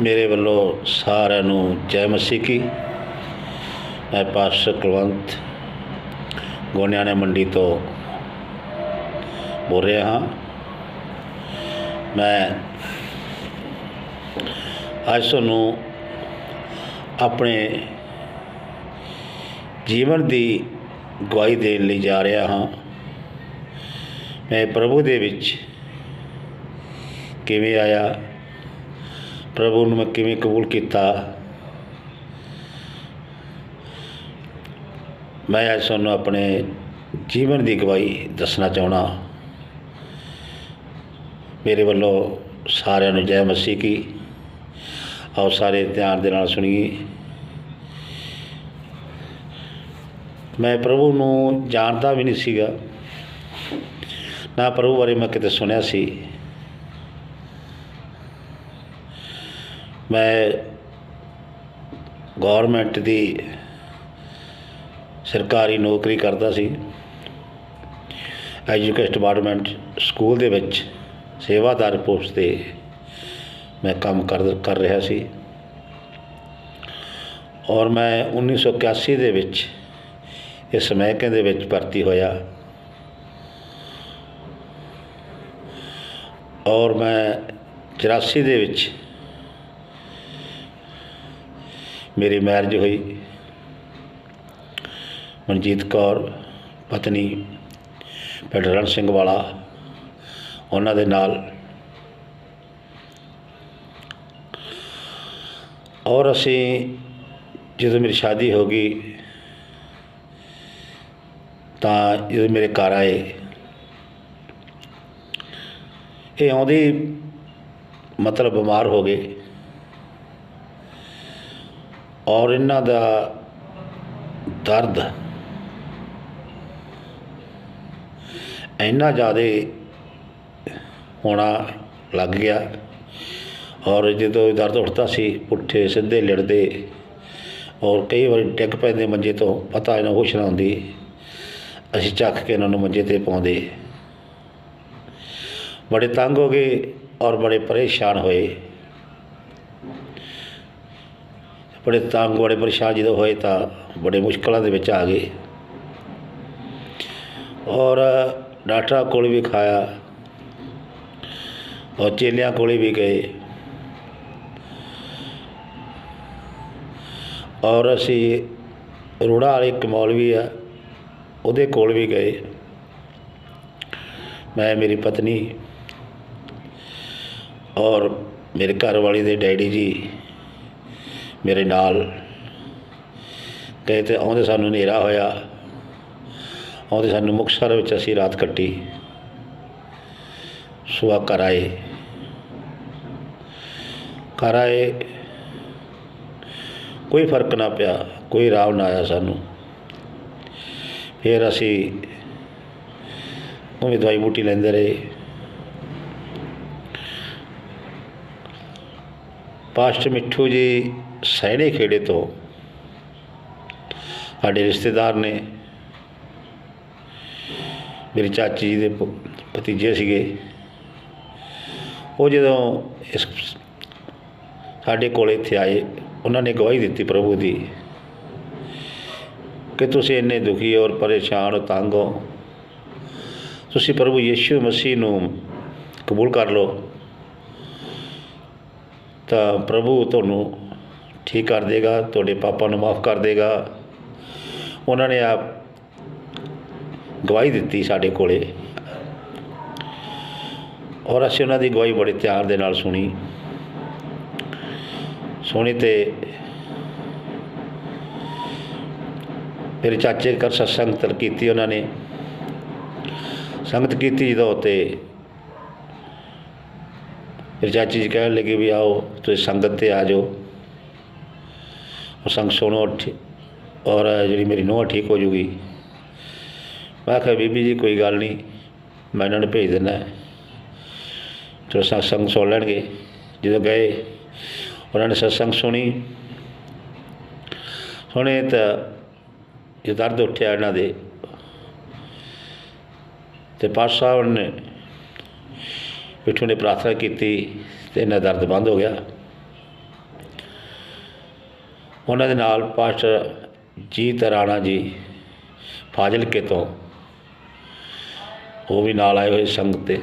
ਮੇਰੇ ਵੱਲੋਂ ਸਾਰਿਆਂ ਨੂੰ ਜੈ ਮਸੀਹ ਕੀ। ਮੈਂ ਪਾਸਟਰ ਕੁਲਵੰਤ ਗੋਨਿਆਣਾ ਮੰਡੀ ਤੋਂ ਬੋਲ ਰਿਹਾ ਹਾਂ। ਮੈਂ ਅੱਜ ਤੁਹਾਨੂੰ ਆਪਣੇ ਜੀਵਨ ਦੀ ਗਵਾਹੀ ਦੇਣ ਲਈ ਜਾ ਰਿਹਾ ਹਾਂ। ਮੈਂ ਪ੍ਰਭੂ ਦੇ ਵਿੱਚ ਕਿਵੇਂ ਆਇਆ? ਪ੍ਰਭੂ ਨੂੰ ਮੈਂ ਕਿਵੇਂ ਕਬੂਲ ਕੀਤਾ? ਮੈਂ ਅੱਜ ਤੁਹਾਨੂੰ ਆਪਣੇ ਜੀਵਨ ਦੀ ਗਵਾਹੀ ਦੱਸਣਾ ਚਾਹਣਾ ਮੇਰੇ ਵੱਲੋਂ ਸਾਰਿਆਂ ਨੂੰ ਜੈ ਮਸੀਹ ਕੀ। ਆਓ ਸਾਰੇ ਧਿਆਨ ਦੇ ਨਾਲ ਸੁਣੀਏ। ਮੈਂ ਪ੍ਰਭੂ ਨੂੰ ਜਾਣਦਾ ਵੀ ਨਹੀਂ ਸੀਗਾ। ਨਾ ਪ੍ਰਭੂ ਬਾਰੇ ਮੈਂ ਕਿਤੇ ਸੁਣਿਆ ਸੀ। ਮੈਂ ਗੌਰਮੈਂਟ ਦੀ ਸਰਕਾਰੀ ਨੌਕਰੀ ਕਰਦਾ ਸੀ। ਐਜੂਕੇਸ਼ਨ ਡਿਪਾਰਟਮੈਂਟ ਸਕੂਲ ਦੇ ਵਿੱਚ ਸੇਵਾਦਾਰ ਪੋਸਟ ਤੇ ਮੈਂ ਕੰਮ ਕਰ ਕਰ ਰਿਹਾ ਸੀ। ਔਰ ਮੈਂ 1981 ਦੇ ਵਿੱਚ ਇਸ ਮਹਿਕਮੇ ਦੇ ਵਿੱਚ ਭਰਤੀ ਹੋਇਆ। ਔਰ ਮੈਂ 84 ਦੇ ਵਿੱਚ ਮੇਰੀ ਮੈਰਿਜ ਹੋਈ। ਮਨਜੀਤ ਕੌਰ, ਪਤਨੀ ਪਿੰਡ ਰਣ ਸਿੰਘ ਵਾਲਾ, ਉਹਨਾਂ ਦੇ ਨਾਲ। ਔਰ ਅਸੀਂ ਜਦੋਂ ਮੇਰੀ ਸ਼ਾਦੀ ਹੋ ਗਈ, ਤਾਂ ਜਦੋਂ ਮੇਰੇ ਘਰ ਆਏ, ਇਹ ਆਉਂਦੀ ਮਤਲਬ ਬਿਮਾਰ ਹੋ ਗਏ। ਔਰ ਇਹਨਾਂ ਦਾ ਦਰਦ ਇੰਨਾ ਜ਼ਿਆਦਾ ਹੋਣਾ ਲੱਗ ਗਿਆ। ਔਰ ਜਦੋਂ ਦਰਦ ਉੱਠਦਾ ਸੀ, ਪੁੱਠੇ ਸਿੱਧੇ ਲਿੜਦੇ ਔਰ ਕਈ ਵਾਰੀ ਡਿੱਗ ਪੈਂਦੇ ਮੰਜੇ ਤੋਂ, ਪਤਾ ਇਹਨਾਂ ਹੋਸ਼ ਨਾ ਹੁੰਦੀ। ਅਸੀਂ ਚੱਕ ਕੇ ਇਹਨਾਂ ਨੂੰ ਮੰਜੇ ਤੇ ਪਾਉਂਦੇ। ਬੜੇ ਤੰਗ ਹੋ ਗਏ ਔਰ ਬੜੇ ਪਰੇਸ਼ਾਨ ਹੋਏ। ਬੜੇ ਤੰਗ, ਬੜੇ ਪਰੇਸ਼ਾਨ ਜਦੋਂ ਹੋਏ ਤਾਂ ਬੜੇ ਮੁਸ਼ਕਲਾਂ ਦੇ ਵਿੱਚ ਆ ਗਏ। ਔਰ ਡਾਕਟਰਾਂ ਕੋਲ ਵੀ ਖਾਇਆ ਔਰ ਚੇਲਿਆਂ ਕੋਲ ਵੀ ਗਏ। ਔਰ ਅਸੀਂ ਰੋੜਾ ਵਾਲੇ ਇੱਕ ਮੌਲਵੀ ਆ, ਉਹਦੇ ਕੋਲ ਵੀ ਗਏ। ਮੈਂ, ਮੇਰੀ ਪਤਨੀ ਔਰ ਮੇਰੇ ਘਰ ਵਾਲੀ ਦੇ ਡੈਡੀ ਜੀ ਮੇਰੇ ਨਾਲ। ਗਏ ਤੇ ਆਉਂਦੇ ਸਾਨੂੰ ਹਨੇਰਾ ਹੋਇਆ। ਆਉਂਦੇ ਸਾਨੂੰ ਮੁਕਤਸਰ ਵਿੱਚ ਅਸੀਂ ਰਾਤ ਕੱਟੀ। ਸੁਆ ਘਰ ਆਏ। ਘਰ ਆਏ। ਕੋਈ ਫ਼ਰਕ ਨਾ ਪਿਆ। ਕੋਈ ਰਾਹ ਨਾ ਆਇਆ ਸਾਨੂੰ। ਫਿਰ ਅਸੀਂ ਉਵੇਂ ਦਵਾਈ ਬੂਟੀ ਲੈਂਦੇ ਰਹੇ। ਪਾਸ਼ਟ ਮਿੱਠੂ ਜੀ ਸਹਿਣੇ ਖੇੜੇ ਤੋਂ ਸਾਡੇ ਰਿਸ਼ਤੇਦਾਰ ਨੇ ਮੇਰੀ ਚਾਚੀ ਜੀ ਦੇ ਭ- ਭਤੀਜੇ ਸੀਗੇ। ਉਹ ਜਦੋਂ ਇਸ ਸਾਡੇ ਕੋਲ ਇੱਥੇ ਆਏ, ਉਹਨਾਂ ਨੇ ਗਵਾਹੀ ਦਿੱਤੀ ਪ੍ਰਭੂ ਦੀ ਕਿ ਤੁਸੀਂ ਇੰਨੇ ਦੁਖੀ ਔਰ ਪਰੇਸ਼ਾਨ ਹੋ, ਤੰਗ ਹੋ। ਤੁਸੀਂ ਪ੍ਰਭੂ ਯੀਸ਼ੂ ਮਸੀਹ ਨੂੰ ਕਬੂਲ ਕਰ ਲਓ। ਤਾਂ ਪ੍ਰਭੂ ਤੁਹਾਨੂੰ ਠੀਕ ਕਰ ਦੇਗਾ, ਤੁਹਾਡੇ ਪਾਪਾ ਨੂੰ ਮਾਫ ਕਰ ਦੇਗਾ। ਉਹਨਾਂ ਨੇ ਆਪ ਗਵਾਹੀ ਦਿੱਤੀ ਸਾਡੇ ਕੋਲੇ। ਔਰ ਅਸੀਂ ਉਹਨਾਂ ਦੀ ਗਵਾਹੀ ਬੜੇ ਧਿਆਨ ਦੇ ਨਾਲ ਸੁਣੀ। ਸੁਣੀ ਤੇ ਮੇਰੇ ਚਾਚੇ ਘਰ ਸਤਸੰਗ ਤਰ ਕੀਤੀ ਉਹਨਾਂ ਨੇ। ਸੰਗਤ ਕੀਤੀ ਜਦੋਂ ਤੇ ਮੇਰੇ ਚਾਚੀ ਜੀ ਕਹਿਣ ਲੱਗੇ ਵੀ ਆਓ, ਤੁਸੀਂ ਸੰਗਤ ਤੇ ਆ ਜਾਓ। ਉਹ ਸੰਗ ਸੁਣੋ ਠੀ- ਔਰ ਜਿਹੜੀ ਮੇਰੀ ਨੂੰਹ ਠੀਕ ਹੋ ਜੂਗੀ। ਮੈਂ ਕਿਹਾ, ਬੀਬੀ ਜੀ, ਕੋਈ ਗੱਲ ਨਹੀਂ, ਮੈਂ ਇਹਨਾਂ ਨੂੰ ਭੇਜ ਦਿੰਦਾ ਚਲੋ ਸਤਸੰਗ ਸੁਣ ਲੈਣਗੇ, ਜਦੋਂ ਗਏ, ਉਹਨਾਂ ਨੇ ਸਤਸੰਗ ਸੁਣੀ। ਸੁਣੇ ਤਾਂ ਇਹ ਦਰਦ ਉੱਠਿਆ ਇਹਨਾਂ ਦੇ, ਤੇ ਪਾਸ ਸਾਹਿਬ ਨੇ ਪਿੱਠੂ ਨੇ ਪ੍ਰਾਰਥਨਾ ਕੀਤੀ, ਤੇ ਇਹਨਾਂ ਦਾ ਦਰਦ ਬੰਦ ਹੋ ਗਿਆ। ਉਹਨਾਂ ਦੇ ਨਾਲ ਪਾਸਟਰ ਜੀਤ ਰਾਣਾ ਜੀ ਫਾਜ਼ਿਲਕੇ ਤੋਂ ਉਹ ਵੀ ਨਾਲ ਆਏ ਹੋਏ ਸੰਗਤ ਤੇ।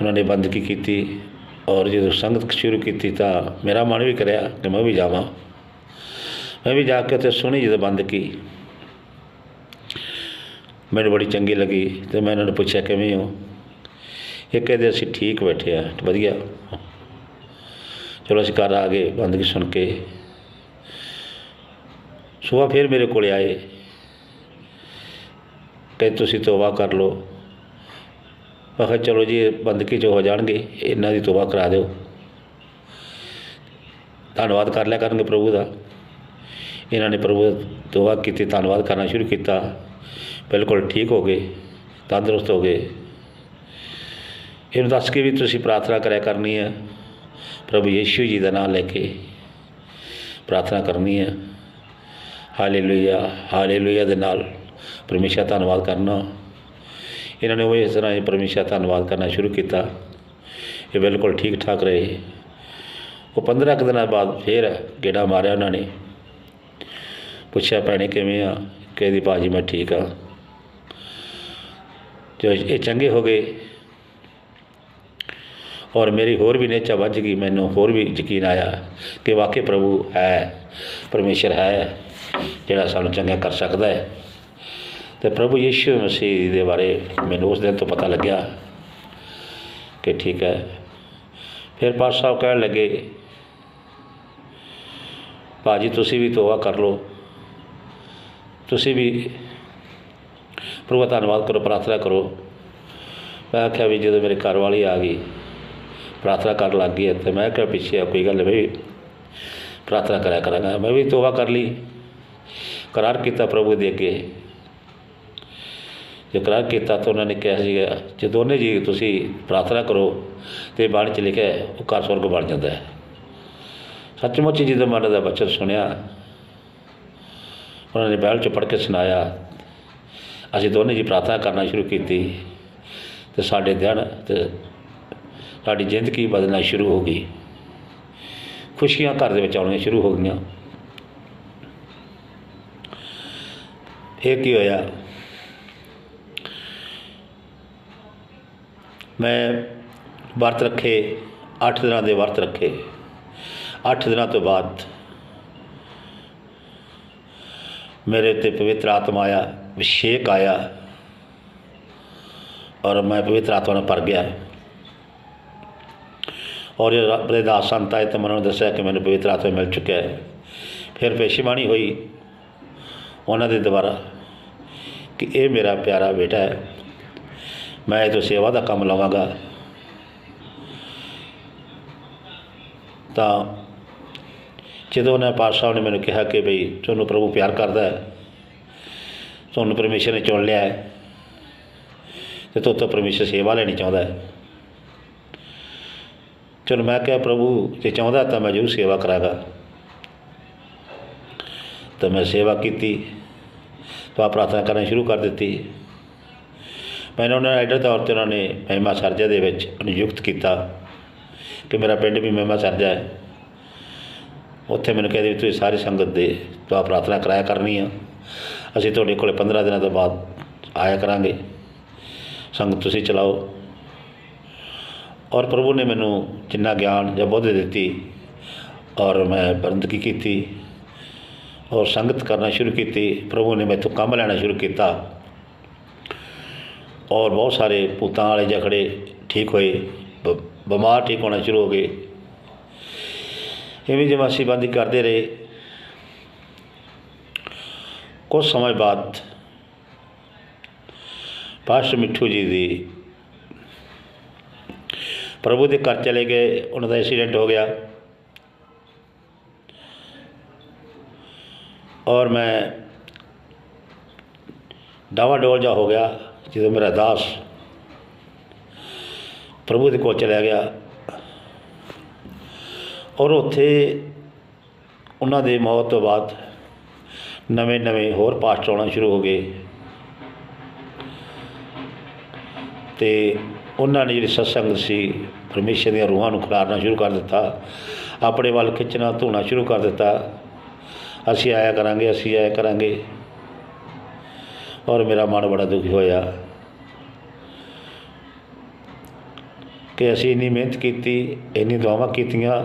ਉਹਨਾਂ ਨੇ ਬੰਦਗੀ ਕੀਤੀ ਔਰ ਜਦੋਂ ਸੰਗਤ ਸ਼ੁਰੂ ਕੀਤੀ ਤਾਂ ਮੇਰਾ ਮਨ ਵੀ ਕਰਿਆ ਕਿ ਮੈਂ ਵੀ ਜਾਵਾਂ। ਮੈਂ ਵੀ ਜਾ ਕੇ ਉੱਥੇ ਸੁਣੀ ਜਦੋਂ ਬੰਦਗੀ। ਮੈਨੂੰ ਬੜੀ ਚੰਗੀ ਲੱਗੀ ਤੇ ਮੈਂ ਉਹਨਾਂ ਨੂੰ ਪੁੱਛਿਆ ਕਿਵੇਂ ਹੋ? ਇਹ ਕਹਿੰਦੇ ਅਸੀਂ ਠੀਕ ਬੈਠੇ ਆ ਵਧੀਆ। ਚਲੋ ਅਸੀਂ ਘਰ ਆ ਗਏ ਬੰਦਗੀ ਸੁਣ ਕੇ। ਸੁਬਾਹ ਫਿਰ ਮੇਰੇ ਕੋਲ ਆਏ। ਕਿ ਤੁਸੀਂ ਤੋਬਾ ਕਰ ਲਓ। ਮੈਂ ਕਿਹਾ, ਚਲੋ ਜੀ, ਇਹ ਬੰਦਗੀ ਚ ਹੋ ਜਾਣਗੇ, ਇਹਨਾਂ ਦੀ ਤੋਬਾ ਕਰਾ ਦਿਓ। ਧੰਨਵਾਦ ਕਰ ਲਿਆ ਕਰਨਗੇ ਪ੍ਰਭੂ ਦਾ। ਇਹਨਾਂ ਨੇ ਪ੍ਰਭੂ ਦਾ ਕੀਤੀ, ਧੰਨਵਾਦ ਕਰਨਾ ਸ਼ੁਰੂ ਕੀਤਾ। ਬਿਲਕੁਲ ਠੀਕ ਹੋ ਗਏ, ਤੰਦਰੁਸਤ ਹੋ ਗਏ। ਇਹਨੂੰ ਦੱਸ ਕੇ ਵੀ ਤੁਸੀਂ ਪ੍ਰਾਰਥਨਾ ਕਰਿਆ ਕਰਨੀ ਹੈ। ਪ੍ਰਭੂ ਯੀਸ਼ੂ ਜੀ ਦਾ ਨਾਮ ਲੈ ਕੇ ਪ੍ਰਾਰਥਨਾ ਕਰਨੀ ਹੈ। ਹਾਲੇਲੂਇਆ ਹਾਲੇਲੂਇਆ ਦੇ ਨਾਲ ਪਰਮੇਸ਼ਰ ਧੰਨਵਾਦ ਕਰਨਾ। ਇਹਨਾਂ ਨੇ ਉਹ ਇਸ ਤਰ੍ਹਾਂ ਹੀ ਪਰਮੇਸ਼ਰ ਧੰਨਵਾਦ ਕਰਨਾ ਸ਼ੁਰੂ ਕੀਤਾ। ਇਹ ਬਿਲਕੁਲ ਠੀਕ ਠਾਕ ਰਹੇ। ਉਹ 15 ਕੁ ਦਿਨਾਂ ਬਾਅਦ ਫੇਰ ਗੇੜਾ ਮਾਰਿਆ ਉਹਨਾਂ ਨੇ। ਪੁੱਛਿਆ, ਭੈਣੇ, ਕਿਵੇਂ ਆ? ਕਹਿੰਦੀ ਭਾਜੀ ਮੈਂ ਠੀਕ ਆ? ਜੋ ਇਹ ਚੰਗੇ ਹੋ ਗਏ ਔਰ ਮੇਰੀ ਹੋਰ ਵੀ ਨੇਚਾ ਵੱਜ ਗਈ, ਮੈਨੂੰ ਹੋਰ ਵੀ ਯਕੀਨ ਆਇਆ ਕਿ ਵਾਕਈ ਪ੍ਰਭੂ ਹੈ, ਪਰਮੇਸ਼ਰ ਹੈ, ਜਿਹੜਾ ਸਾਨੂੰ ਚੰਗਾ ਕਰ ਸਕਦਾ ਹੈ। ਤੇ ਪ੍ਰਭੂ ਯੀਸ਼ੂ ਮਸੀਹ ਦੇ ਬਾਰੇ ਮੈਨੂੰ ਉਸ ਦਿਨ ਤੋਂ ਪਤਾ ਲੱਗਿਆ ਕਿ ਠੀਕ ਹੈ। ਫਿਰ ਪਾਸ ਸਾਹਿਬ ਕਹਿਣ ਲੱਗੇ, ਭਾਜੀ, ਤੁਸੀਂ ਵੀ ਤੋਬਾ ਕਰ ਲਓ। ਤੁਸੀਂ ਵੀ ਪ੍ਰਭੂ ਦਾ ਧੰਨਵਾਦ ਕਰੋ, ਪ੍ਰਾਰਥਨਾ ਕਰੋ। ਮੈਂ ਆਖਿਆ ਵੀ ਜਦੋਂ ਮੇਰੇ ਘਰ ਵਾਲੀ ਆ ਗਈ ਪ੍ਰਾਰਥਨਾ ਕਰਨ ਲੱਗ ਗਈ ਤੇ ਮੈਂ ਕਿਹਾ ਪਿੱਛੇ ਆ, ਕੋਈ ਗੱਲ ਨਹੀਂ ਪ੍ਰਾਰਥਨਾ ਕਰਿਆ ਕਰਾਂਗਾ। ਮੈਂ ਵੀ ਤੋਬਾ ਕਰ ਲਈ। ਕਰਾਰ ਕੀਤਾ ਪ੍ਰਭੂ ਦੇ ਅੱਗੇ। ਜੇ ਕਰਾਰ ਕੀਤਾ ਤਾਂ ਉਹਨਾਂ ਨੇ ਕਿਹਾ ਸੀਗਾ ਜੇ ਦੋਨੇ ਜੀ ਤੁਸੀਂ ਪ੍ਰਾਰਥਨਾ ਕਰੋ ਤੇ ਬਾਣ ਚ ਲਿਖਿਆ ਉਹ ਘਰ ਸਵਰਗ ਬਣ ਜਾਂਦਾ ਹੈ। ਸੱਚਮੁੱਚ ਜਿਹਦੇ ਮਨ ਦਾ ਬਚਨ ਸੁਣਿਆ। ਉਹਨਾਂ ਨੇ ਬੈਲ ਚ ਪੜ੍ਹ ਕੇ ਸੁਣਾਇਆ, ਅਸੀਂ ਦੋਨੇ ਜੀ ਪ੍ਰਾਰਥਨਾ ਕਰਨਾ ਸ਼ੁਰੂ ਕੀਤੀ ਤੇ ਸਾਡੇ ਦਿਨ ਤੇ ਸਾਡੀ ਜ਼ਿੰਦਗੀ ਬਦਲਣਾ ਸ਼ੁਰੂ ਹੋ ਗਈ। ਖੁਸ਼ੀਆਂ ਘਰ ਦੇ ਵਿੱਚ ਆਉਣੀਆਂ ਸ਼ੁਰੂ ਹੋ ਗਈਆਂ। ਇਹ ਕੀ ਹੋਇਆ? ਮੈਂ ਵਰਤ ਰੱਖੇ 8 ਦਿਨਾਂ ਦੇ ਵਰਤ ਰੱਖੇ। 8 ਦਿਨਾਂ ਤੋਂ ਬਾਅਦ ਮੇਰੇ ਤੇ ਪਵਿੱਤਰ ਆਤਮਾ ਆਇਆ, ਅਭਿਸ਼ੇਕ ਆਇਆ ਔਰ ਮੈਂ ਪਵਿੱਤਰ ਆਤਮਾ ਨਾਲ ਭਰ ਗਿਆ। ਔਰ ਇਹ ਰੱਬ ਦੇ ਦਾਸ ਸੰਤ ਆਏ ਤਾਂ ਉਹਨਾਂ ਨੇ ਦੱਸਿਆ ਕਿ ਮੈਨੂੰ ਪਵਿੱਤਰ ਆਤਮਾ ਮਿਲ ਚੁੱਕਿਆ ਹੈ ਫਿਰ ਪੇਸ਼ੀਬਾਣੀ ਹੋਈ ਉਹਨਾਂ ਦੇ ਦੁਆਰਾ ਕਿ ਇਹ ਮੇਰਾ ਪਿਆਰਾ ਬੇਟਾ ਹੈ ਮੈਂ ਇਹ ਤੋਂ ਸੇਵਾ ਦਾ ਕੰਮ ਲਵਾਂਗਾ ਤਾਂ ਜਦੋਂ ਉਹਨਾਂ ਪਾਤਸ਼ਾਹ ਨੇ ਮੈਨੂੰ ਕਿਹਾ ਕਿ ਭਈ ਤੁਹਾਨੂੰ ਪ੍ਰਭੂ ਪਿਆਰ ਕਰਦਾ ਹੈ ਤੁਹਾਨੂੰ ਪਰਮੇਸ਼ਰ ਨੇ ਚੁਣ ਲਿਆ ਹੈ ਤੇ ਤੋ ਤੋਂ ਪਰਮੇਸ਼ਰ ਸੇਵਾ ਲੈਣੀ ਚਾਹੁੰਦਾ ਹੈ ਚਲੋ ਮੈਂ ਕਿਹਾ ਪ੍ਰਭੂ, ਜੇ ਚਾਹੁੰਦਾ ਤਾਂ ਮੈਂ ਜ਼ਰੂਰ ਸੇਵਾ ਕਰਾਂਗਾ। ਤਾਂ ਮੈਂ ਸੇਵਾ ਕੀਤੀ, ਤਾਂ ਪ੍ਰਾਰਥਨਾ ਕਰਨੀ ਸ਼ੁਰੂ ਕਰ ਦਿੱਤੀ। ਮੈਨੂੰ ਉਹਨਾਂ ਨੇ ਐਡਰ ਤੌਰ ਤੇ ਉਹਨਾਂ ਨੇ ਮਹਿਮਾ ਸਰਜਾ ਦੇ ਵਿੱਚ ਨਿਯੁਕਤ ਕੀਤਾ ਕਿ ਮੇਰਾ ਪਿੰਡ ਵੀ ਮਹਿਮਾ ਸਰਜਾ ਹੈ। ਉੱਥੇ ਮੈਨੂੰ ਕਹਿੰਦੇ ਵੀ ਤੁਸੀਂ ਸਾਰੀ ਸੰਗਤ ਦੇ ਤਾਂ ਪ੍ਰਾਰਥਨਾ ਕਰਾਇਆ ਕਰਨੀ ਆ। ਅਸੀਂ ਤੁਹਾਡੇ ਕੋਲੇ 15 ਦਿਨਾਂ ਤੋਂ ਬਾਅਦ ਆਇਆ ਕਰਾਂਗੇ। ਸੰਗਤ ਤੁਸੀਂ ਚਲਾਓ। ਔਰ ਪ੍ਰਭੂ ਨੇ ਮੈਨੂੰ ਜਿੰਨਾ ਗਿਆਨ ਜਾਂ ਬੁੱਧ ਦਿੱਤੀ ਔਰ ਮੈਂ ਬੰਦਗੀ ਕੀਤੀ ਔਰ ਸੰਗਤ ਕਰਨਾ ਸ਼ੁਰੂ ਕੀਤੀ, ਪ੍ਰਭੂ ਨੇ ਮੈਥੋਂ ਕੰਮ ਲੈਣਾ ਸ਼ੁਰੂ ਕੀਤਾ ਔਰ ਬਹੁਤ ਸਾਰੇ ਭੂਤਾਂ ਵਾਲੇ ਜਖੜੇ ਠੀਕ ਹੋਏ, ਬ- ਬਿਮਾਰ ਠੀਕ ਹੋਣਾ ਸ਼ੁਰੂ ਹੋ ਗਏ। ਇਵੇਂ ਜਿਵੇਂ ਅਸੀਂ ਬੰਦੀ ਕਰਦੇ ਰਹੇ। ਕੁਝ ਸਮੇਂ ਬਾਅਦ ਪਾਸਟਰ ਮਿੱਠੂ ਜੀ ਦੀ ਪ੍ਰਭੂ ਦੇ ਘਰ ਚਲੇ ਗਏ, ਉਹਨਾਂ ਦਾ ਐਕਸੀਡੈਂਟ ਹੋ ਗਿਆ। ਔਰ ਮੈਂ ਡਾਵਾ ਡੋਲ ਜਾ ਹੋ ਗਿਆ, ਜਦੋਂ ਮੇਰਾ ਦਾਸ ਪ੍ਰਭੂ ਦੇ ਕੋਲ ਚਲਿਆ ਗਿਆ। ਔਰ ਉੱਥੇ ਉਹਨਾਂ ਦੇ ਮੌਤ ਤੋਂ ਬਾਅਦ ਨਵੇਂ ਨਵੇਂ ਹੋਰ ਪਾਸਟਰ ਆਉਣਾ ਸ਼ੁਰੂ ਹੋ ਗਏ। ਤੇ ਉਹਨਾਂ ਨੇ ਜਿਹੜੀ ਸਤਸੰਗ ਸੀ, ਪਰਮੇਸ਼ਰ ਦੀਆਂ ਰੂਹਾਂ ਨੂੰ ਖਿਲਾਰਨਾ ਸ਼ੁਰੂ ਕਰ ਦਿੱਤਾ, ਆਪਣੇ ਵੱਲ ਖਿੱਚਣਾ, ਧੋਣਾ ਸ਼ੁਰੂ ਕਰ ਦਿੱਤਾ। ਅਸੀਂ ਆਇਆ ਕਰਾਂਗੇ, ਅਸੀਂ ਆਇਆ ਕਰਾਂਗੇ। ਔਰ ਮੇਰਾ ਮਨ ਬੜਾ ਦੁਖੀ ਹੋਇਆ ਕਿ ਅਸੀਂ ਇੰਨੀ ਮਿਹਨਤ ਕੀਤੀ, ਇੰਨੀ ਦੁਆਵਾਂ ਕੀਤੀਆਂ,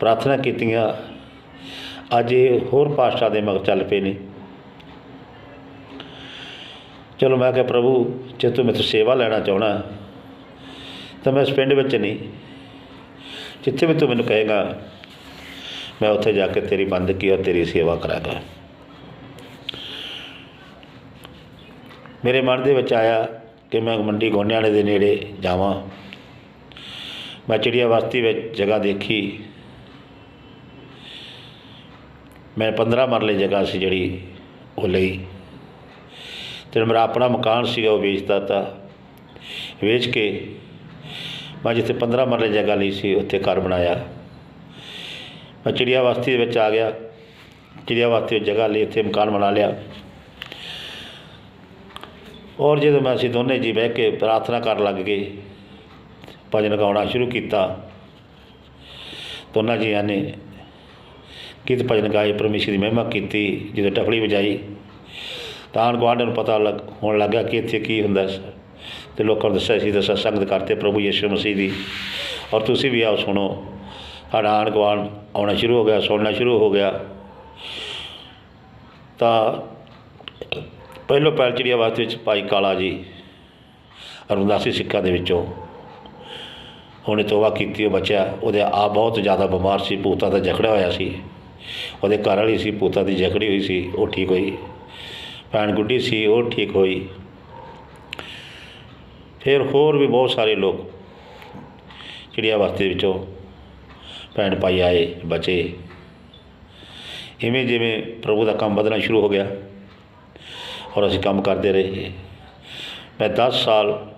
ਪ੍ਰਾਰਥਨਾ ਕੀਤੀਆਂ। ਅੱਜ ਇਹ ਹੋਰ ਪਾਸਟਾਂ ਦੇ ਮਗਰ ਚੱਲ ਪਏ ਨੇ। ਚਲੋ ਮੈਂ ਕਿਹਾ ਪ੍ਰਭੂ, ਜੇ ਤੂੰ ਮੇਰੇ ਤੋਂ ਸੇਵਾ ਲੈਣਾ ਚਾਹਣਾ, ਤਾਂ ਮੈਂ ਇਸ ਪਿੰਡ ਵਿੱਚ ਨਹੀਂ। ਜਿੱਥੇ ਵੀ ਤੂੰ ਮੈਨੂੰ ਕਹੇਗਾ, ਮੈਂ ਉੱਥੇ ਜਾ ਕੇ ਤੇਰੀ ਬੰਦਗੀ ਔਰ ਤੇਰੀ ਸੇਵਾ ਕਰਾਂਗਾ। ਮੇਰੇ ਮਨ ਦੇ ਵਿੱਚ ਆਇਆ ਕਿ ਮੈਂ ਮੰਡੀ ਗੋਨਿਆਣੇ ਦੇ ਨੇੜੇ ਜਾਵਾਂ। ਮੈਂ ਚਿੜੀਆ ਬਸਤੀ ਵਿੱਚ ਜਗ੍ਹਾ ਦੇਖੀ। ਮੈਂ 15 ਮਰਲੇ ਜਗ੍ਹਾ ਸੀ ਜਿਹੜੀ ਉਹ ਲਈ। ਤੇ ਮੇਰਾ ਆਪਣਾ ਮਕਾਨ ਸੀਗਾ, ਉਹ ਵੇਚਦਾ ਤਾ। ਵੇਚ ਕੇ ਮੈਂ ਜਿੱਥੇ 15 ਮਰਲੇ ਜਗ੍ਹਾ ਲਈ ਸੀ, ਉੱਥੇ ਘਰ ਬਣਾਇਆ। ਮੈਂ ਚਿੜੀਆ ਬਸਤੀ ਦੇ ਵਿੱਚ ਆ ਗਿਆ। ਚਿੜੀਆ ਬਸਤੀ ਵਿੱਚ ਜਗ੍ਹਾ ਲਈ ਇੱਥੇ ਮਕਾਨ ਬਣਾ ਲਿਆ। ਔਰ ਜਦੋਂ ਮੈਂ ਅਸੀਂ ਦੋਨੇ ਜੀ ਬਹਿ ਕੇ ਪ੍ਰਾਰਥਨਾ ਕਰਨ ਲੱਗ ਗਏ, ਭਜਨ ਗਾਉਣਾ ਸ਼ੁਰੂ ਕੀਤਾ। ਦੋਨਾਂ ਜੀਆਂ ਨੇ ਗੀਤ ਭਜਨ ਗਾਏ, ਪਰਮੇਸ਼ਰ ਦੀ ਮਹਿਮਾ ਕੀਤੀ, ਜਦੋਂ ਟਫਲੀ ਵਜਾਈ। ਤਾਂ ਆਂਢ ਗੁਆਂਢ ਨੂੰ ਪਤਾ ਲੱਗ, ਹੋਣ ਲੱਗਾ ਕਿ ਇੱਥੇ ਕੀ ਹੁੰਦਾ ਹੈ ਤੇ ਲੋਕਾਂ ਨੂੰ ਦੱਸਿਆ ਸੀ ਦੱਸਿਆ ਸੰਗਤ ਕਰਤੇ ਪ੍ਰਭੂ ਯਿਸੂ ਮਸੀਹ ਦੀ। ਔਰ ਤੁਸੀਂ ਵੀ ਆਓ ਸੁਣੋ। ਸਾਡਾ ਆਂਢ ਗੁਆਂਢ ਆਉਣਾ ਸ਼ੁਰੂ ਹੋ ਗਿਆ, ਸੁਣਨਾ ਸ਼ੁਰੂ ਹੋ ਗਿਆ। ਤਾਂ ਪਹਿਲੋ ਪਹਿਲ ਆਵਾਜ਼ ਵਿੱਚ ਭਾਈ ਕਾਲਾ ਜੀ ਅਰੁਣਦਾਸੀ ਸਿੱਖਾਂ ਦੇ ਵਿੱਚੋਂ। ਉਹਨੇ ਤੋਬਾ ਕੀਤੀ, ਉਹ ਬਚਿਆ। ਉਹਦੇ ਆਪ ਬਹੁਤ ਜ਼ਿਆਦਾ ਬਿਮਾਰ ਸੀ, ਭੂਤਾਂ ਦਾ ਜਕੜਿਆ ਹੋਇਆ ਸੀ। ਉਹਦੇ ਘਰ ਵਾਲੀ ਸੀ, ਭੂਤਾਂ ਦੀ ਜਕੜੀ ਹੋਈ ਸੀ, ਉਹ ਠੀਕ ਹੋਈ। ਗੁੱਡੀ ਸੀ, ਉਹ ਠੀਕ ਹੋਈ। ਫਿਰ ਹੋਰ ਵੀ ਬਹੁਤ ਸਾਰੇ ਲੋਕ ਚਿੜੀਆ ਵਾਸਤੇ ਵਿੱਚੋਂ ਭੈਣ ਭਾਈ ਆਏ, ਬਚੇ। ਇਵੇਂ ਜਿਵੇਂ ਪ੍ਰਭੂ ਦਾ ਕੰਮ ਵਧਣਾ ਸ਼ੁਰੂ ਹੋ ਗਿਆ ਔਰ ਅਸੀਂ ਕੰਮ ਕਰਦੇ ਰਹੇ। ਮੈਂ 10 ਸਾਲ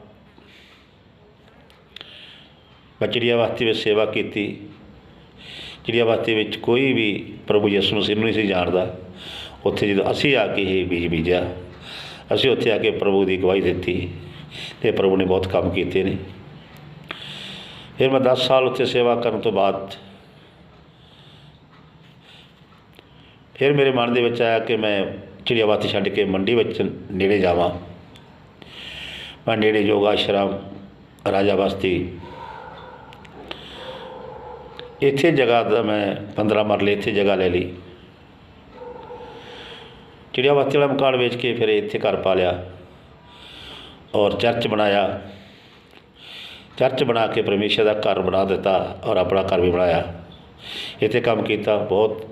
ਮੈਂ ਚਿੜੀਆ ਬਸਤੀ ਵਿੱਚ ਸੇਵਾ ਕੀਤੀ। ਚਿੜੀਆ ਬਸਤੀ ਵਿੱਚ ਕੋਈ ਵੀ ਪ੍ਰਭੂ ਯਿਸੂ ਮਸੀਹ ਨੂੰ ਨਹੀਂ ਸੀ ਜਾਣਦਾ। ਉੱਥੇ ਜਦੋਂ ਅਸੀਂ ਆ ਕੇ ਇਹ ਬੀਜ ਬੀਜਿਆ, ਅਸੀਂ ਉੱਥੇ ਆ ਕੇ ਪ੍ਰਭੂ ਦੀ ਗਵਾਹੀ ਦਿੱਤੀ ਤੇ ਪ੍ਰਭੂ ਨੇ ਬਹੁਤ ਕੰਮ ਕੀਤੇ ਨੇ। ਫਿਰ ਮੈਂ 10 ਸਾਲ ਉੱਥੇ ਸੇਵਾ ਕਰਨ ਤੋਂ ਬਾਅਦ ਫਿਰ ਮੇਰੇ ਮਨ ਦੇ ਵਿੱਚ ਆਇਆ ਕਿ ਮੈਂ ਚਿੜੀਆਵਾਤੀ ਛੱਡ ਕੇ ਮੰਡੀ ਵਿੱਚ ਨੇੜੇ ਜਾਵਾਂ। ਮੈਂ ਨੇੜੇ ਯੋਗਾ ਆਸ਼ਰਮ, ਰਾਜਾ ਬਸਤੀ, ਇੱਥੇ ਜਗ੍ਹਾ ਦਾ ਮੈਂ 15 ਮਰਲੇ ਇੱਥੇ ਜਗ੍ਹਾ ਲੈ ਲਈ। ਚਿੜੀਆਵਾਤੀ ਵਾਲਾ ਮਕਾਨ ਵੇਚ ਕੇ ਫਿਰ ਇੱਥੇ ਘਰ ਪਾ ਲਿਆ ਔਰ ਚਰਚ ਬਣਾਇਆ। ਚਰਚ ਬਣਾ ਕੇ ਪਰਮੇਸ਼ਰ ਦਾ ਘਰ ਬਣਾ ਦਿੱਤਾ ਔਰ ਆਪਣਾ ਘਰ ਵੀ ਬਣਾਇਆ। ਇੱਥੇ ਕੰਮ ਕੀਤਾ ਬਹੁਤ।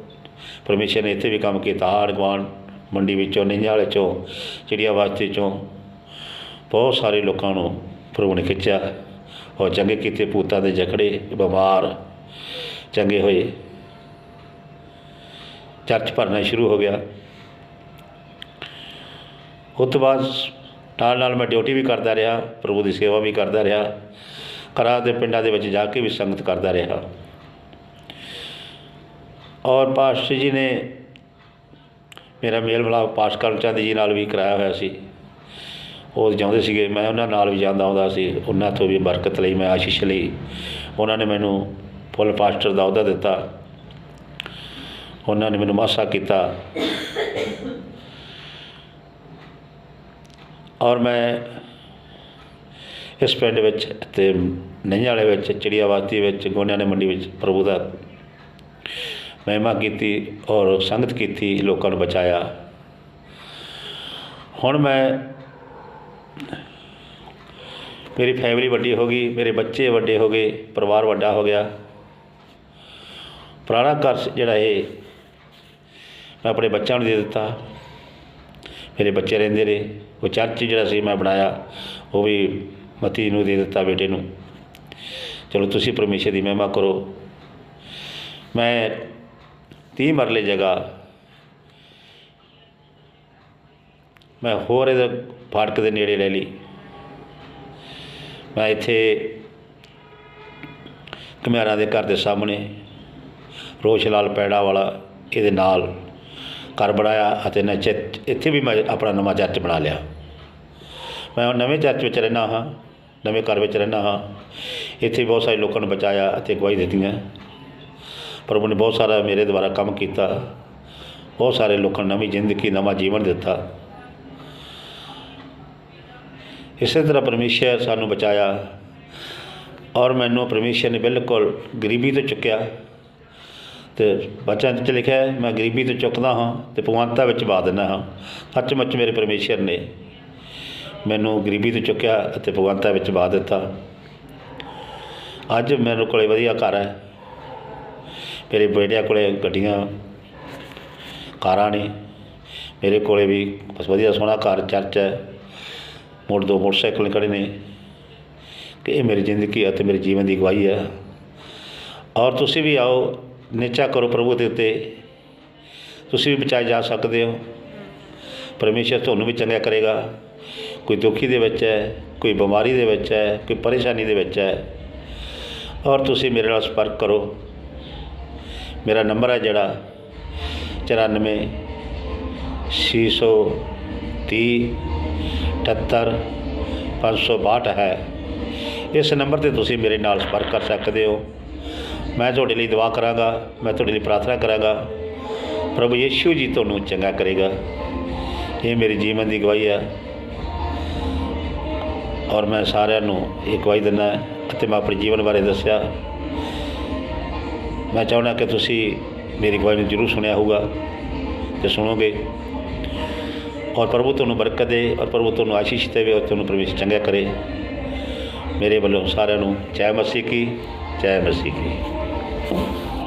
ਪਰਮੇਸ਼ਰ ਨੇ ਇੱਥੇ ਵੀ ਕੰਮ ਕੀਤਾ। ਆੜ ਗੁਆਂਢ ਮੰਡੀ ਵਿੱਚੋਂ ਨਿੰਜਾਂ ਵਾਲੇ ਚੋਂ ਚਿੜੀਆ ਵਾਸਤੇ ਚੋਂ ਬਹੁਤ ਸਾਰੇ ਲੋਕਾਂ ਨੂੰ ਪ੍ਰਭੂ ਨੇ ਖਿੱਚਿਆ ਔਰ ਚੰਗੇ ਕੀਤੇ ਭੂਤਾਂ ਦੇ ਜਕੜੇ ਬਿਮਾਰ ਚੰਗੇ ਹੋਏ। ਚਰਚ ਭਰਨਾ ਸ਼ੁਰੂ ਹੋ ਗਿਆ। ਉਹ ਤੋਂ ਬਾਅਦ ਨਾਲ ਨਾਲ ਮੈਂ ਡਿਊਟੀ ਵੀ ਕਰਦਾ ਰਿਹਾ, ਪ੍ਰਭੂ ਦੀ ਸੇਵਾ ਵੀ ਕਰਦਾ ਰਿਹਾ, ਘਰਾਂ ਦੇ ਪਿੰਡਾਂ ਦੇ ਵਿੱਚ ਜਾ ਕੇ ਵੀ ਸੰਗਤ ਕਰਦਾ ਰਿਹਾ। ਔਰ ਪਾਸਟਰ ਜੀ ਨੇ ਮੇਰਾ ਮੇਲ ਮਿਲਾਪ ਪਾਸ ਕਰਮਚੰਦ ਜੀ ਨਾਲ ਵੀ ਕਰਾਇਆ ਹੋਇਆ ਸੀ। ਉਹ ਜਾਂਦੇ ਸੀਗੇ, ਮੈਂ ਉਹਨਾਂ ਨਾਲ ਵੀ ਜਾਂਦਾ ਹੁੰਦਾ ਸੀ। ਉਹਨਾਂ ਤੋਂ ਵੀ ਬਰਕਤ ਲਈ ਮੈਂ ਆਸ਼ੀਸ਼ ਲਈ। ਉਹਨਾਂ ਨੇ ਮੈਨੂੰ ਫੁੱਲ ਪਾਸਟਰ ਦਾ ਅਹੁਦਾ ਦਿੱਤਾ। ਉਹਨਾਂ ਨੇ ਮੈਨੂੰ ਮਾਸਾ ਕੀਤਾ। ਔਰ ਮੈਂ ਇਸ ਪਿੰਡ ਵਿੱਚ ਤੇ ਨਈਆਂ ਵਾਲੇ ਵਿੱਚ, ਚਿੜੀਆਵਾਤੀ ਵਿੱਚ, ਗੋਨਿਆਂ ਨੇ ਮੰਡੀ ਵਿੱਚ ਪ੍ਰਭੂ ਦਾ ਮਹਿਮਾ ਕੀਤੀ ਔਰ ਸੰਗਤ ਕੀਤੀ, ਲੋਕਾਂ ਨੂੰ ਬਚਾਇਆ। ਹੁਣ ਮੈਂ ਮੇਰੀ ਫੈਮਿਲੀ ਵੱਡੀ ਹੋ ਗਈ, ਮੇਰੇ ਬੱਚੇ ਵੱਡੇ ਹੋ ਗਏ, ਪਰਿਵਾਰ ਵੱਡਾ ਹੋ ਗਿਆ। ਪੁਰਾਣਾ ਘਰ ਜਿਹੜਾ ਇਹ, ਮੈਂ ਆਪਣੇ ਬੱਚਿਆਂ ਨੂੰ ਦੇ ਦਿੱਤਾ। ਮੇਰੇ ਬੱਚੇ ਰਹਿੰਦੇ ਨੇ ਉਹ ਚਰਚ ਜਿਹੜਾ ਸੀ ਮੈਂ ਬਣਾਇਆ, ਉਹ ਵੀ ਮਤੀ ਨੂੰ ਦੇ ਦਿੱਤਾ ਬੇਟੇ ਨੂੰ। ਚਲੋ ਤੁਸੀਂ ਪਰਮੇਸ਼ਰ ਦੀ ਮਹਿਮਾ ਕਰੋ। ਮੈਂ 30 ਮਰਲੇ ਜਗ੍ਹਾ ਮੈਂ ਹੋਰ ਇਹਦੇ ਫਾਟਕ ਦੇ ਨੇੜੇ ਲੈ ਲਈ। ਮੈਂ ਇੱਥੇ ਘੁਮਿਆਰਾਂ ਦੇ ਘਰ ਦੇ ਸਾਹਮਣੇ ਰੋਸ਼ ਲਾਲ ਪੈੜਾ ਵਾਲਾ ਇਹਦੇ ਨਾਲ ਘਰ ਬਣਾਇਆ ਅਤੇ ਨਾ ਇੱਥੇ ਵੀ ਮੈਂ ਆਪਣਾ ਨਵਾਂ ਚਰਚ ਬਣਾ ਲਿਆ। ਮੈਂ ਹੁਣ ਨਵੇਂ ਚਰਚ ਵਿੱਚ ਰਹਿਣਾ ਹਾਂ, ਨਵੇਂ ਘਰ ਵਿੱਚ ਰਹਿਣਾ ਹਾਂ। ਇੱਥੇ ਬਹੁਤ ਸਾਰੇ ਲੋਕਾਂ ਨੂੰ ਬਚਾਇਆ ਅਤੇ ਅਗਵਾਈ ਦਿੱਤੀਆਂ। ਪ੍ਰਭੂ ਨੇ ਬਹੁਤ ਸਾਰਾ ਮੇਰੇ ਦੁਆਰਾ ਕੰਮ ਕੀਤਾ। ਬਹੁਤ ਸਾਰੇ ਲੋਕਾਂ ਨੂੰ ਨਵੀਂ ਜ਼ਿੰਦਗੀ, ਨਵਾਂ ਜੀਵਨ ਦਿੱਤਾ। ਇਸੇ ਤਰ੍ਹਾਂ ਪਰਮੇਸ਼ਰ ਸਾਨੂੰ ਬਚਾਇਆ ਔਰ ਮੈਨੂੰ ਪਰਮੇਸ਼ਰ ਨੇ ਬਿਲਕੁਲ ਗਰੀਬੀ ਤੋਂ ਚੁੱਕਿਆ। ਤੇ ਬਚਨ 'ਚ ਲਿਖਿਆ ਹੈ, ਮੈਂ ਗਰੀਬੀ ਤੋਂ ਚੁੱਕਦਾ ਹਾਂ ਤੇ ਭਗਵੰਤਾ ਵਿੱਚ ਪਾ ਦਿੰਦਾ ਹਾਂ। ਸੱਚਮੁੱਚ ਮੇਰੇ ਪਰਮੇਸ਼ਰ ਨੇ ਮੈਨੂੰ ਗਰੀਬੀ ਤੋਂ ਚੁੱਕਿਆ ਅਤੇ ਭਗਵੰਤਾ ਵਿੱਚ ਪਾ ਦਿੱਤਾ। ਅੱਜ ਮੇਰੇ ਕੋਲੇ ਵਧੀਆ ਘਰ ਹੈ। ਮੇਰੇ ਬੇਟਿਆਂ ਕੋਲੇ ਗੱਡੀਆਂ, ਕਾਰਾਂ ਨੇ। ਮੇਰੇ ਕੋਲੇ ਵੀ ਬਸ ਵਧੀਆ ਸੋਹਣਾ ਘਰ, ਚਰਚ ਹੈ। ਮੋੜ ਦੋ ਮੋਟਰਸਾਈਕਲ ਖੜੇ ਨੇ ਕਿ ਇਹ ਮੇਰੀ ਜ਼ਿੰਦਗੀ ਅਤੇ ਮੇਰੇ ਜੀਵਨ ਦੀ ਗਵਾਹੀ ਹੈ। ਔਰ ਤੁਸੀਂ ਵੀ ਆਓ ਨਿਚਾ ਕਰੋ ਪ੍ਰਭੂ ਦੇ ਉੱਤੇ। ਤੁਸੀਂ ਵੀ ਬਚਾਏ ਜਾ ਸਕਦੇ ਹੋ। ਪਰਮੇਸ਼ਰ ਤੁਹਾਨੂੰ ਵੀ ਚੰਗਾ ਕਰੇਗਾ। ਕੋਈ ਦੁਖੀ ਦੇ ਵਿੱਚ ਹੈ, ਕੋਈ ਬਿਮਾਰੀ ਦੇ ਵਿੱਚ ਹੈ, ਕੋਈ ਪਰੇਸ਼ਾਨੀ ਦੇ ਵਿੱਚ ਹੈ। ਔਰ ਤੁਸੀਂ ਮੇਰੇ ਨਾਲ ਸੰਪਰਕ ਕਰੋ। ਮੇਰਾ ਨੰਬਰ ਹੈ ਜਿਹੜਾ 94 630 78 562 ਹੈ। ਇਸ ਨੰਬਰ ਤੇ ਤੁਸੀਂ ਮੇਰੇ ਨਾਲ ਸੰਪਰਕ ਕਰ ਸਕਦੇ ਹੋ। ਮੈਂ ਤੁਹਾਡੇ ਲਈ ਦੁਆ ਕਰਾਂਗਾ, ਮੈਂ ਤੁਹਾਡੇ ਲਈ ਪ੍ਰਾਰਥਨਾ ਕਰਾਂਗਾ। ਪ੍ਰਭੂ ਯੀਸ਼ੂ ਜੀ ਤੁਹਾਨੂੰ ਚੰਗਾ ਕਰੇਗਾ। ਇਹ ਮੇਰੀ ਜੀਵਨ ਦੀ ਗਵਾਹੀ ਹੈ ਔਰ ਮੈਂ ਸਾਰਿਆਂ ਨੂੰ ਇਹ ਗਵਾਹੀ ਦਿੰਦਾ ਅਤੇ ਮੈਂ ਆਪਣੇ ਜੀਵਨ ਬਾਰੇ ਦੱਸਿਆ। ਮੈਂ ਚਾਹੁੰਦਾ ਕਿ ਤੁਸੀਂ ਮੇਰੀ ਗਵਾਹੀ ਨੂੰ ਜ਼ਰੂਰ ਸੁਣਿਆ ਹੋਊਗਾ ਤੇ ਸੁਣੋਗੇ। ਔਰ ਪ੍ਰਭੂ ਤੁਹਾਨੂੰ ਬਰਕਤ ਦੇ ਔਰ ਪ੍ਰਭੂ ਤੁਹਾਨੂੰ ਆਸ਼ੀਸ਼ ਦੇਵੇ ਔਰ ਤੁਹਾਨੂੰ ਪਰਮੇਸ਼ਰ ਚੰਗਾ ਕਰੇ। ਮੇਰੇ ਵੱਲੋਂ ਸਾਰਿਆਂ ਨੂੰ ਜੈ ਮਸੀਹ ਕੀ, ਜੈ ਮਸੀਹ ਕੀ।